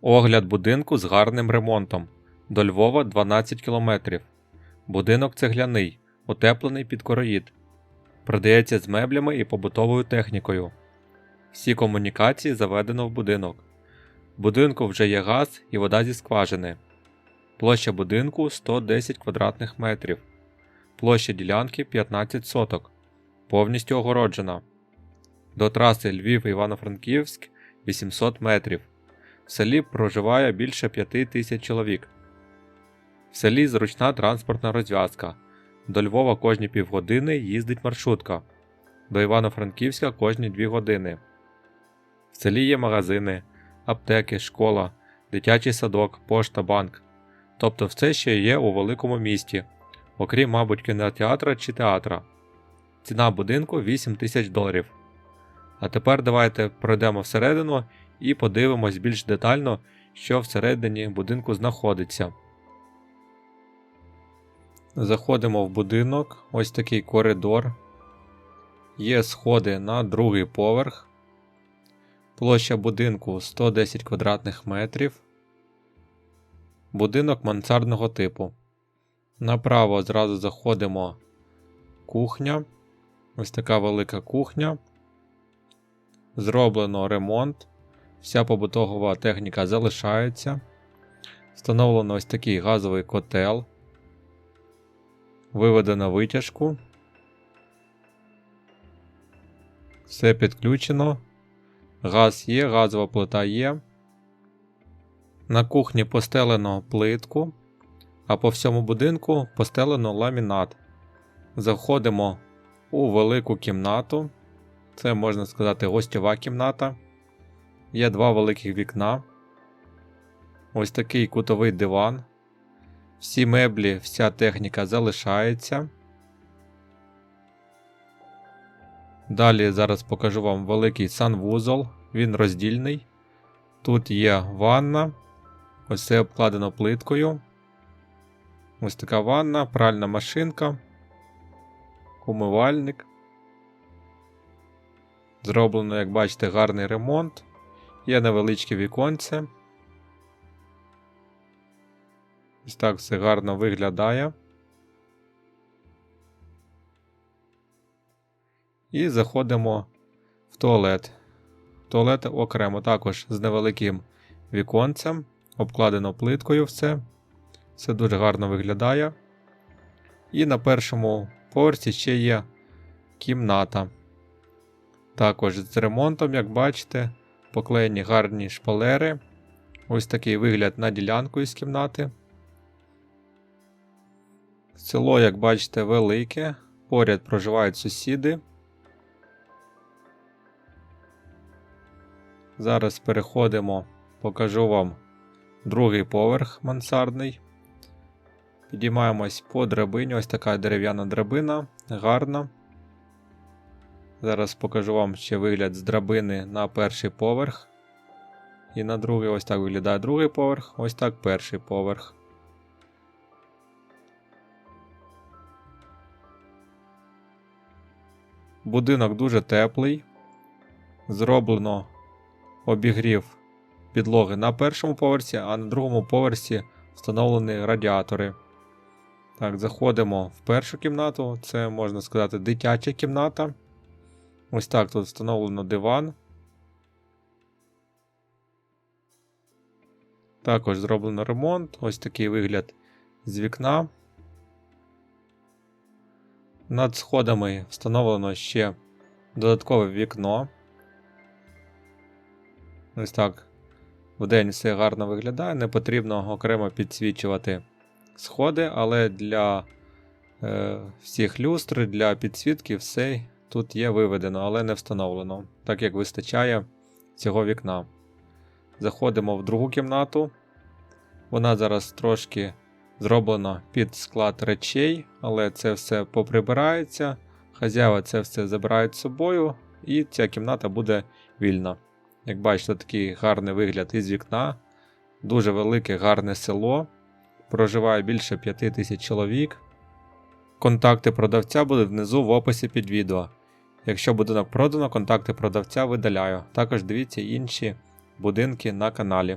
Огляд будинку з гарним ремонтом. До Львова 12 км. Будинок цегляний, утеплений під короїд. Продається з меблями і побутовою технікою. Всі комунікації заведено в будинок. В будинку вже є газ і вода зі скважини. Площа будинку 110 квадратних метрів. Площа ділянки 15 соток. Повністю огороджена. До траси Львів Івано-Франківськ 800 метрів. В селі проживає більше 5 тисяч чоловік. В селі зручна транспортна розв'язка. До Львова кожні півгодини їздить маршрутка. До Івано-Франківська кожні 2 години. В селі є магазини, аптеки, школа, дитячий садок, пошта, банк. Тобто все, що є у великому місті, окрім, мабуть, кінотеатра чи театра. Ціна будинку 8 тисяч доларів. А тепер давайте пройдемо всередину і подивимось більш детально, що всередині будинку знаходиться. Заходимо в будинок, ось такий коридор. Є сходи на другий поверх. Площа будинку 110 квадратних метрів. Будинок мансардного типу. Направо зразу заходимо кухня. Ось така велика кухня. Зроблено ремонт. Вся побутова техніка залишається. Встановлено ось такий газовий котел. Виведено витяжку. Все підключено. Газ є, газова плита є. На кухні постелено плитку, а по всьому будинку постелено ламінат. Заходимо у велику кімнату. Це можна сказати гостьова кімната. Є два великих вікна. Ось такий кутовий диван. Всі меблі, вся техніка залишається. Далі зараз покажу вам великий санвузол, він роздільний. Тут є ванна. Ось це обкладено плиткою. Ось така ванна, пральна машинка, умивальник. Зроблено, як бачите, гарний ремонт. Є невеличке віконце. Ось так все гарно виглядає. І заходимо в туалет. Туалет окремо також з невеликим віконцем, обкладено плиткою все. Все дуже гарно виглядає. І на першому поверсі ще є кімната. Також з ремонтом, як бачите, поклеєні гарні шпалери. Ось такий вигляд на ділянку із кімнати. Село, як бачите, велике. Поряд проживають сусіди. Зараз переходимо, покажу вам другий поверх мансардний. Підіймаємось по драбині. Ось така дерев'яна драбина, гарна. Зараз покажу вам ще вигляд з драбини на перший поверх. І на другий ось так виглядає другий поверх, ось так перший поверх. Будинок дуже теплий. Зроблено обігрів підлоги на першому поверсі, а на другому поверсі встановлені радіатори. Так, заходимо в першу кімнату. Це можна сказати дитяча кімната. Ось так тут встановлено диван. Також зроблено ремонт. Ось такий вигляд з вікна. Над сходами встановлено ще додаткове вікно. Ось так. Вдень все гарно виглядає, не потрібно окремо підсвічувати сходи, але для е, всіх люстр, для підсвітки все тут є виведено, але не встановлено, так як вистачає цього вікна. Заходимо в другу кімнату. Вона зараз трошки зроблена під склад речей, але це все поприбирається. Хазяїва це все забирають з собою, і ця кімната буде вільна. Як бачите, такий гарний вигляд із вікна. Дуже велике гарне село. Проживає більше 5 тисяч чоловік. Контакти продавця будуть внизу в описі під відео. Якщо будинок продано, контакти продавця видаляю. Також дивіться інші будинки на каналі.